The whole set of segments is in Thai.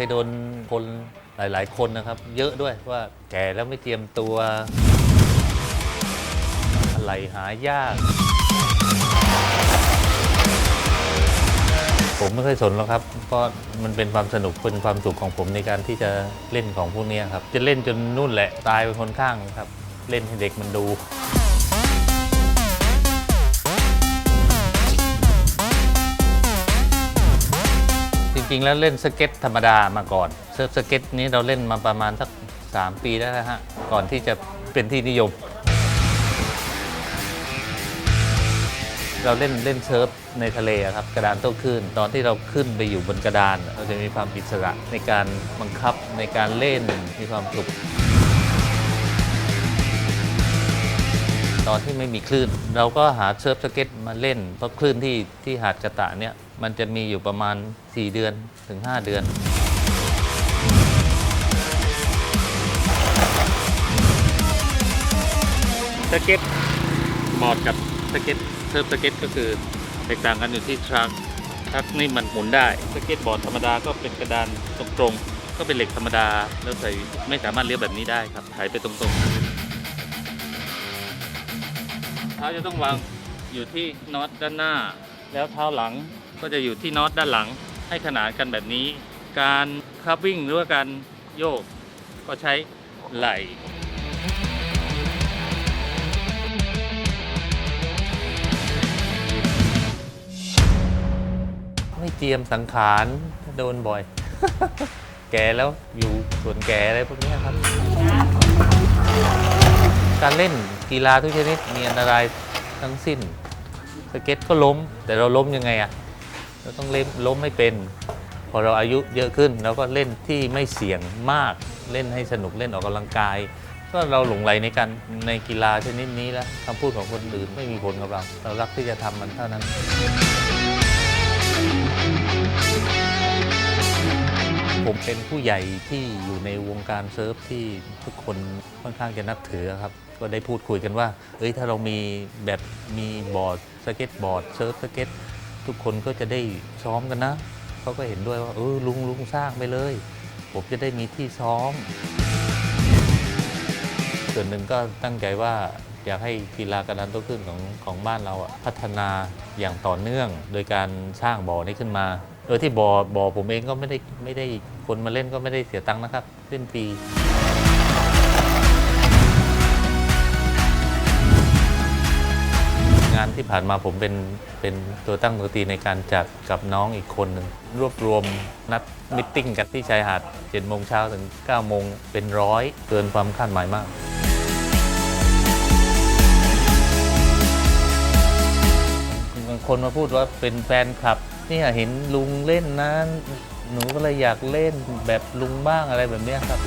เคยโดนคนหลาย ๆ คนนะครับ เยอะด้วยว่าแก่แล้วไม่เตรียมตัว อะไรหายาก ผมไม่เคยสนหรอกครับเพราะมันเป็นความสนุกเป็นความสุขของผมในการที่จะเล่นของพวกนี้ครับ จะเล่นจนนู่นแหละตายเป็นคนข้างครับ เล่นให้เด็กมันดู จริงๆ แล้วเล่นสเก็ตธรรมดามาก่อนเซิร์ฟสเก็ตนี้เราเล่นมาประมาณสัก 3 ปีแล้วนะฮะ ก่อนที่จะเป็นที่นิยม เราเล่นเล่นเซิร์ฟในทะเลครับกระดานโต้คลื่นตอนที่เราขึ้นไปอยู่บนกระดาน เราจะมีความอิสระในการบังคับในการเล่นมีความสุขตอนที่ไม่มีคลื่น เราก็หาเซิร์ฟสเก็ตมาเล่นเพราะคลื่นที่ที่หาดกระตะเนี่ย มันจะมีอยู่ประมาณ 4 เดือนถึง 5 เดือน สเก็ตบอร์ดกับสเก็ตเซิร์ฟสเก็ตก็คือแตกต่างกันอยู่ที่ทรัคทรัคนี่มันหมุนได้สเก็ตบอร์ดธรรมดาก็เป็นกระดานตรงๆ ก็เป็นเหล็กธรรมดา แล้วใส่ไม่สามารถเลี้ยวแบบนี้ได้ครับถ่ายไปตรงๆเท้าจะต้องวางอยู่ที่น็อตด้านหน้า แล้วเท้าหลัง ก็จะอยู่ที่น็อตด้านหลังให้ขนานกันแบบนี้ การคับวิ่งหรือว่าการโยกก็ใช้ไหล่ไม่เจียมสังขารโดนบ่อย แก่แล้วอยู่ส่วนแก่อะไรพวกนี้ครับ การเล่นกีฬาทุกชนิดมีอันตรายทั้งสิ้น สเก็ตก็ล้ม แต่เราล้มยังไงอะ เราต้องเล่นล้มไม่เป็น พอเราอายุเยอะขึ้นเราก็เล่นที่ไม่เสี่ยงมากเล่นให้สนุกเล่นออกกำลังกาย ก็เราหลงไหลในการในกีฬาชนิดนี้แล้วคำพูดของคนอื่นไม่มีผลกับเรา เรารักที่จะทำมันเท่านั้นผมเป็นผู้ใหญ่ที่อยู่ในวงการเซิร์ฟที่ทุกคนค่อนข้างจะนับถือครับ ก็ได้พูดคุยกันว่า เอ้ยถ้าเรามีแบบมีบอร์ดสเก็ตบอร์ดเซิร์ฟสเก็ต ทุกคนก็จะได้ซ้อมกันนะ เขาก็เห็นด้วยว่าเออลุงลุงสร้างไปเลย ผมจะได้มีที่ซ้อม ส่วนหนึ่งก็ตั้งใจว่าอยากให้กีฬากระดานโต้คลื่นของของบ้านเราอะพัฒนาอย่างต่อเนื่อง โดยการสร้างบ่อนี้ขึ้นมาเออที่บ่อบ่อผมเองก็ไม่ได้ไม่ได้คนมาเล่นก็ไม่ได้เสียตังค์นะครับเล่นฟรี ที่ผ่านมาผมเป็นเป็นตัวตั้งตัวตีในการจัดกับน้องอีกคนหนึ่งรวบรวมนัดมิทติ้งกันที่ชายหาด7โมงเช้าถึง9โมงเป็นร้อยเกินความคาดหมายมากบางคนมาพูดว่าเป็นแฟนคลับนี่เห็นลุงเล่นนะหนูก็เลยอยากเล่นแบบลุงบ้างอะไรแบบนี้ครับ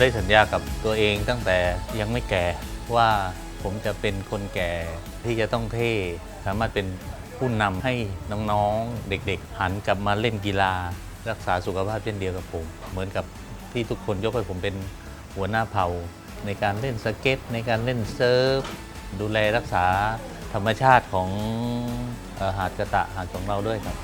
ได้สัญญากับตัวเองตั้งแต่ยังไม่แก่ว่าผมจะเป็นคนแก่ที่จะต้องเท่สามารถเป็นผู้นำให้น้องๆเด็กๆ หันกลับมาเล่นกีฬา รักษาสุขภาพเช่นเดียวกับผม เหมือนกับที่ทุกคนยกให้ผมเป็นหัวหน้าเผ่า ในการเล่นสเก็ต ในการเล่นเซิร์ฟดูแลรักษาธรรมชาติของอ่อหาดกระตะหาดของเราด้วยครับ